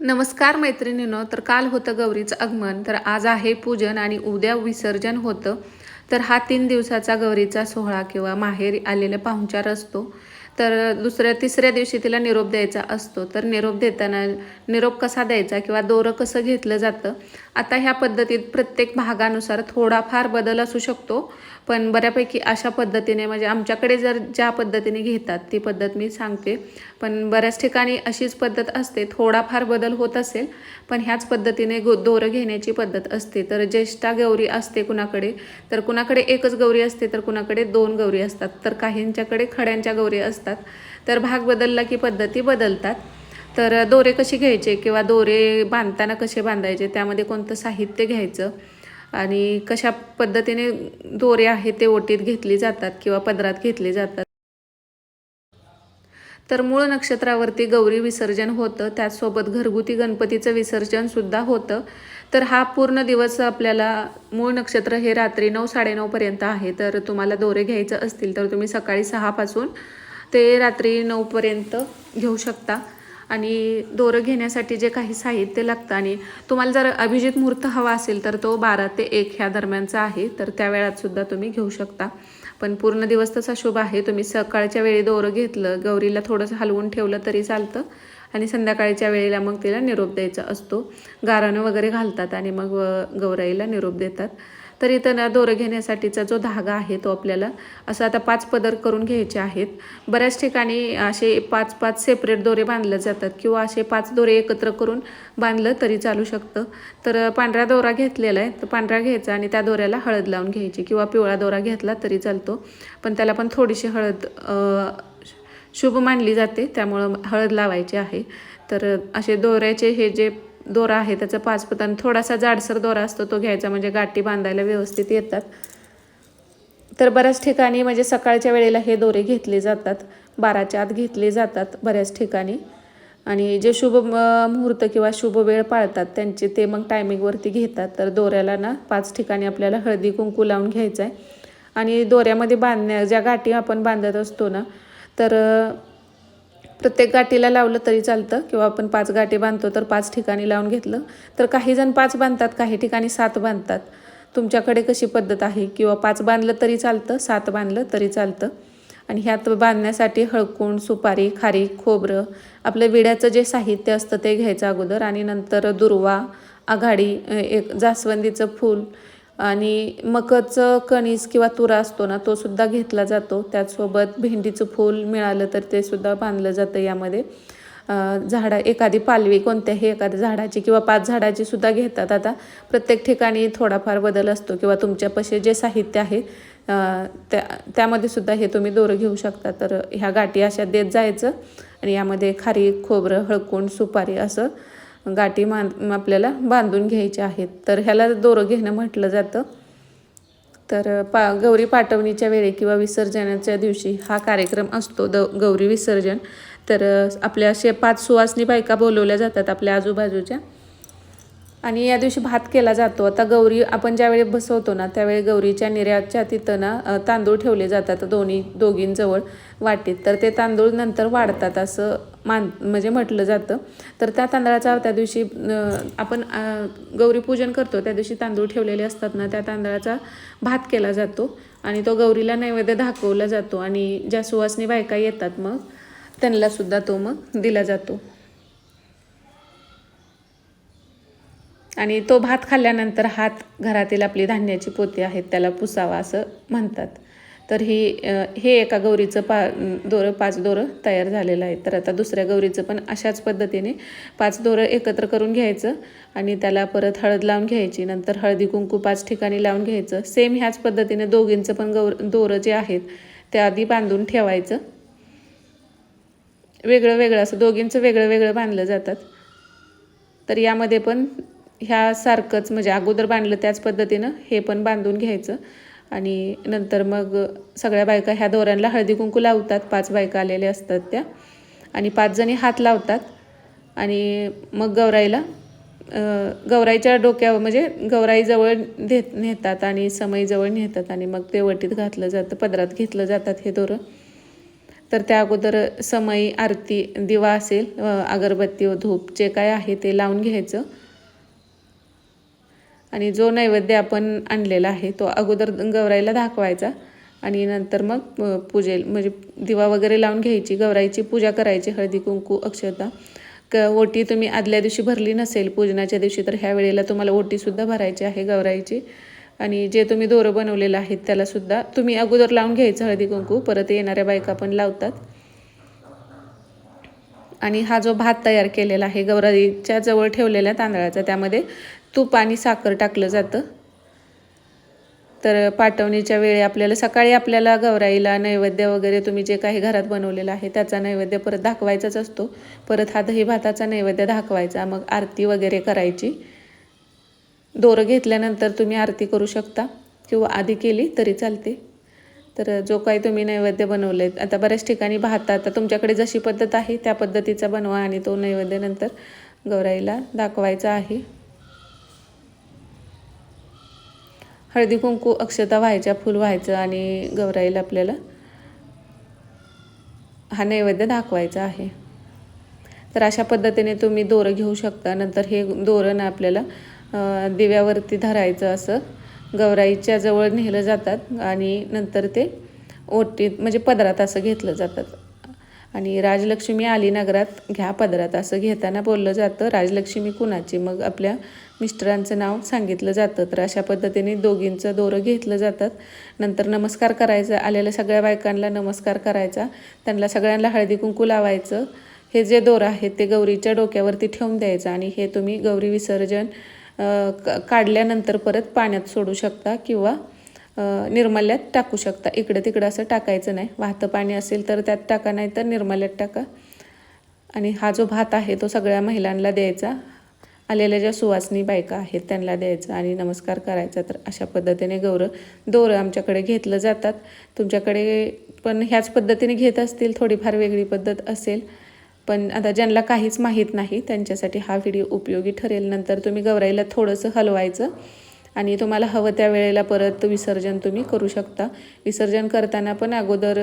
नमस्कार मैत्रिणीनो तर काल होतं गौरीचं आगमन तर आज आहे पूजन आणि उद्या विसर्जन होतं. तर हा तीन दिवसाचा गौरीचा सोहळा किंवा माहेर आलेला पाहुणचार असतो. तर दुसऱ्या तिसऱ्या दिवशी तिला निरोप द्यायचा असतो. तर निरोप देताना निरोप कसा द्यायचा किंवा दोरं कसं घेतलं जातं? आता ह्या पद्धतीत प्रत्येक भागानुसार थोडाफार बदल असू शकतो. पण बऱ्यापैकी अशा पद्धतीने म्हणजे आमच्याकडे जर ज्या पद्धतीने घेतात ती पद्धत मी सांगते. पण बऱ्याच ठिकाणी अशीच पद्धत असते. थोडाफार बदल होत असेल पण ह्याच पद्धतीने गो दोरं घेण्याची पद्धत असते. तर ज्येष्ठा गौरी असते कुणाकडे तर कुणाकडे एकच गौरी असते तर कुणाकडे दोन गौरी असतात. तर काहींच्याकडे खड्यांच्या गौरी असतात. तर भाग बदलला की पद्धती बदलतात. तर दोरे कसे घ्यायचे किंवा दोरे बांधताना कसे बांधायचे त्यामध्ये कोणतं साहित्य घ्यायचं आणि कशा पद्धतीने दोरे आहेत ते ओटीत घेतली जातात किंवा पदरात घेतले जातात. तर मूळ नक्षत्रावरती गौरी विसर्जन होतं त्याचसोबत घरगुती गणपतीचं विसर्जन सुद्धा होतं. तर हा पूर्ण दिवस आपल्याला मूळ नक्षत्र हे रात्री नऊ साडेनऊपर्यंत आहे. तर तुम्हाला दोरे घ्यायचं असतील तर तुम्ही सकाळी सहापासून ते रात्री नऊपर्यंत घेऊ शकता. आणि दोरं घेण्यासाठी जे काही साहित्य लागतं आणि तुम्हाला जर अभिजित मुहूर्त हवा असेल तर तो बारा ते एक ह्या दरम्यानचा आहे तर त्या वेळातसुद्धा तुम्ही घेऊ शकता. पण पूर्ण दिवस तसा शुभ आहे. तुम्ही सकाळच्या वेळी दोरं घेतलं गौरीला थोडंसं हलवून ठेवलं तरी चालतं आणि संध्याकाळच्या वेळेला मग तिला निरोप द्यायचा असतो. गारणं वगैरे घालतात आणि मग गौराईला निरोप देतात. तर इथं ना दोरं घेण्यासाठीचा जो धागा आहे तो आपल्याला असं आता पाच पदर करून घ्यायचे आहेत. बऱ्याच ठिकाणी असे पाच पाच सेपरेट दोरे बांधले जातात किंवा असे पाच दोरे एकत्र करून बांधलं तरी चालू शकतं. तर पांढरा दोरा घेतलेला आहे तर पांढरा घ्यायचा आणि त्या दोऱ्याला हळद लावून घ्यायची किंवा पिवळा दोरा घेतला तरी चालतो. पण त्याला पण थोडीशी हळद शुभ मानली जाते त्यामुळं हळद लावायची आहे. तर असे दोऱ्याचे हे जे दोरा आहे त्याचं पाच पतन थोडासा जाडसर दोरा असतो तो घ्यायचा. म्हणजे गाठी बांधायला व्यवस्थित येतात. तर बऱ्याच ठिकाणी म्हणजे सकाळच्या वेळेला हे दोरे घेतले जातात. बाराच्या आत घेतले जातात बऱ्याच ठिकाणी. आणि जे शुभ मुहूर्त किंवा शुभ वेळ पाळतात त्यांचे ते मग टायमिंगवरती घेतात. तर दोऱ्याला ना पाच ठिकाणी आपल्याला हळदी कुंकू लावून घ्यायचं आहे आणि दोऱ्यामध्ये बांधण्या ज्या गाठी आपण बांधत असतो ना तर प्रत्येक गाठीला लावलं तरी चालतं. किंवा आपण पाच गाठी बांधतो तर पाच ठिकाणी लावून घेतलं. तर काही जण पाच बांधतात काही ठिकाणी सात बांधतात. तुमच्याकडे कशी पद्धत आहे? किंवा पाच बांधलं तरी चालतं सात बांधलं तरी चालतं. आणि ह्यात बांधण्यासाठी हळकूण सुपारी खारी खोबरं आपलं विड्याचं जे साहित्य असतं ते घ्यायचं अगोदर. आणि नंतर दुर्वा आघाडी एक जास्वंदीचं फूल आणि मकचं कणीस किंवा तुरा असतो ना तो सुद्धा घेतला जातो. त्याचसोबत भेंडीचं फूल मिळालं तर ते सुद्धा बांधलं जातं यामध्ये. झाडा एखादी पालवी कोणत्याही एखाद्या झाडाची किंवा पाच झाडाची सुद्धा घेतात. आता प्रत्येक ठिकाणी थोडाफार बदल असतो किंवा तुमच्यापाशी जे साहित्य आहे त्या त्यामध्ये सुद्धा हे तुम्ही दोरं घेऊ शकता. तर ह्या गाठी अशा देत जायचं आणि यामध्ये खारी खोबरं हळकुंड सुपारी असं गाठी मान आपल्याला बांधून घ्यायच्या आहेत. तर ह्याला दोरं घेणं म्हटलं जातं. तर पा गौरी पाठवणीच्या वेळी किंवा विसर्जनाच्या दिवशी हा कार्यक्रम असतो द गौरी विसर्जन. तर आपल्या असे पाच सुवासनी बायका बोलवल्या जातात आपल्या आजूबाजूच्या. आणि या दिवशी भात केला जातो. आता गौरी आपण ज्यावेळी बसवतो ना त्यावेळी गौरीच्या निर्याच्या तिथं ना तांदूळ ठेवले जातात दोन्ही दोघींजवळ वाटीत. तर ते तांदूळ नंतर वाढतात असं मान म्हणजे म्हटलं जातं. तर त्या तांदळाचा त्या दिवशी आपण गौरीपूजन करतो त्या दिवशी तांदूळ ठेवलेले असतात ना त्या तांदळाचा भात केला जातो. आणि तो गौरीला नैवेद्य दाखवला जातो आणि ज्या सुवासनी बायका येतात मग त्यांनासुद्धा तो मग दिला जातो. आणि तो भात खाल्ल्यानंतर हात घरातील आपली धान्याची पोती आहेत त्याला पुसावा असं म्हणतात. तर ही हे एका गौरीचं पा दोरं पाच दोरं तयार झालेलं आहे. तर आता दुसऱ्या गौरीचं पण अशाच पद्धतीने पाच दोरं एकत्र करून घ्यायचं आणि त्याला परत हळद लावून घ्यायची नंतर हळदी कुंकू पाच ठिकाणी लावून घ्यायचं. सेम ह्याच पद्धतीने दोघींचं पण गौर दोरं जे आहेत ते आधी बांधून ठेवायचं. वेगळं वेगळं असं दोघींचं वेगळं वेगळं बांधलं जातात. तर यामध्ये पण ह्यासारखंच म्हणजे अगोदर बांधलं त्याच पद्धतीनं हे पण बांधून घ्यायचं. आणि नंतर मग सगळ्या बायका ह्या दोऱ्यांना हळदी कुंकू लावतात. पाच बायका आलेल्या असतात त्या. आणि पाच जणी हात लावतात. आणि मग गौराईला गौराईच्या डोक्यावर म्हणजे गौराईजवळ देत नेतात आणि समईजवळ नेतात आणि मग ते वटीत घातलं जातं पदरात घेतलं जातात हे दोरं. तर त्या अगोदर समई आरती दिवा असेल अगरबत्ती व धूप जे काय आहे ते लावून घ्यायचं. आणि जो नैवेद्य आपण आणलेला आहे तो अगोदर गौराईला दाखवायचा आणि नंतर मग पूजेल म्हणजे दिवा वगैरे लावून घ्यायची. गौराईची पूजा करायची हळदी कुंकू अक्षता. क ओटी तुम्ही आदल्या दिवशी भरली नसेल पूजनाच्या दिवशी तर ह्या वेळेला तुम्हाला ओटीसुद्धा भरायची आहे गौराईची. आणि जे तुम्ही दोरं बनवलेलं आहेत त्यालासुद्धा तुम्ही अगोदर लावून घ्यायचं हळदी कुंकू. परत येणाऱ्या बायका पण लावतात. आणि हा जो भात तयार केलेला आहे गौराईच्या जवळ ठेवलेल्या तांदळाचा त्यामध्ये तूप आणि साखर टाकलं जातं. तर पाठवणीच्या वेळी आपल्याला सकाळी आपल्याला गौराईला नैवेद्य वगैरे तुम्ही जे काही घरात बनवलेलं आहे त्याचा नैवेद्य परत दाखवायचाच असतो. परत हा दही भाताचा नैवेद्य दाखवायचा मग आरती वगैरे करायची. दोरं घेतल्यानंतर तुम्ही आरती करू शकता किंवा आधी केली तरी चालते. तर जो काही तुम्ही नैवेद्य बनवले आता बऱ्याच ठिकाणी भात आता तुमच्याकडे जशी पद्धत आहे त्या पद्धतीचा बनवा आणि तो नैवेद्य नंतर गौराईला दाखवायचा आहे. हळदी कुंकू अक्षता व्हायच्या फुल व्हायचं आणि गौराईला आपल्याला हा नैवेद्य दाखवायचा आहे. तर अशा पद्धतीने तुम्ही दोरं घेऊ शकता नंतर हे दोरं आपल्याला दिव्यावरती धरायचं असं गौराईच्या जवळ नेलं जातात आणि नंतर ते ओटीत म्हणजे पदरात असं घेतलं जातात. आणि राजलक्ष्मी आली नगरात घ्या पदरात असं घेताना बोललं जातं राजलक्ष्मी कुणाची? मग आपल्या मिस्टरांचं नाव सांगितलं जातं. तर अशा पद्धतीने दोघींचं दोरं घेतलं जातात. नंतर नमस्कार करायचा आलेल्या सगळ्या बायकांना नमस्कार करायचा. त्यांना सगळ्यांना हळदी कुंकू लावायचं. हे जे दोरं आहेत ते गौरीच्या डोक्यावरती ठेवून द्यायचं आणि हे तुम्ही गौरी विसर्जन काढल्यानंतर परत पाण्यात सोडू शकता किंवा निर्मल्यात निर्माल्यात टाकू शकता. इकडं तिकडं असं टाकायचं नाही. वाहतं पाणी असेल तर त्यात टाका नाही तर निर्माल्यात टाका. आणि हा जो भात आहे तो सगळ्या महिलांना द्यायचा. आलेल्या ज्या सुवासनी बायका आहेत त्यांना द्यायचा आणि नमस्कार करायचा. तर अशा पद्धतीने गौरव दोरं आमच्याकडे घेतलं जातात. तुमच्याकडे पण ह्याच पद्धतीने घेत असतील थोडीफार वेगळी पद्धत असेल. पण आता ज्यांना काहीच माहीत नाही त्यांच्यासाठी हा व्हिडिओ उपयोगी ठरेल. नंतर तुम्ही गौराईला थोडंसं हलवायचं आणि तुम्हाला हवं त्या वेळेला परत विसर्जन तुम्ही करू शकता. विसर्जन करताना पण अगोदर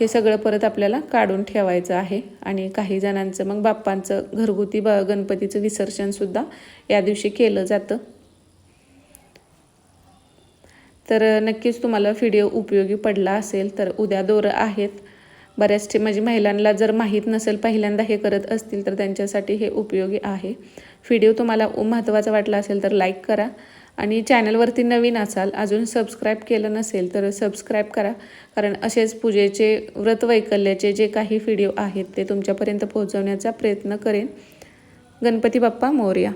हे सगळं परत आपल्याला काढून ठेवायचं आहे. आणि काही जणांचं मग बाप्पांचं घरगुती ब गणपतीचं विसर्जनसुद्धा या दिवशी केलं जातं. तर नक्कीच तुम्हाला व्हिडिओ उपयोगी पडला असेल तर उद्या दोरं आहेत. बऱ्याच म्हणजे महिलांना जर माहीत नसेल पहिल्यांदा हे करत असतील तर त्यांच्यासाठी हे उपयोगी आहे. व्हिडिओ तुम्हाला महत्त्वाचा वाटला असेल तर लाईक करा आणि चॅनलवरती नवीन असाल अजून सबस्क्राईब केलं नसेल तर सबस्क्राईब करा. कारण असेच पूजेचे व्रत वैकल्याचे जे काही व्हिडिओ आहेत ते तुमच्यापर्यंत पोहोचवण्याचा प्रयत्न करेन. गणपती बाप्पा मोर्या.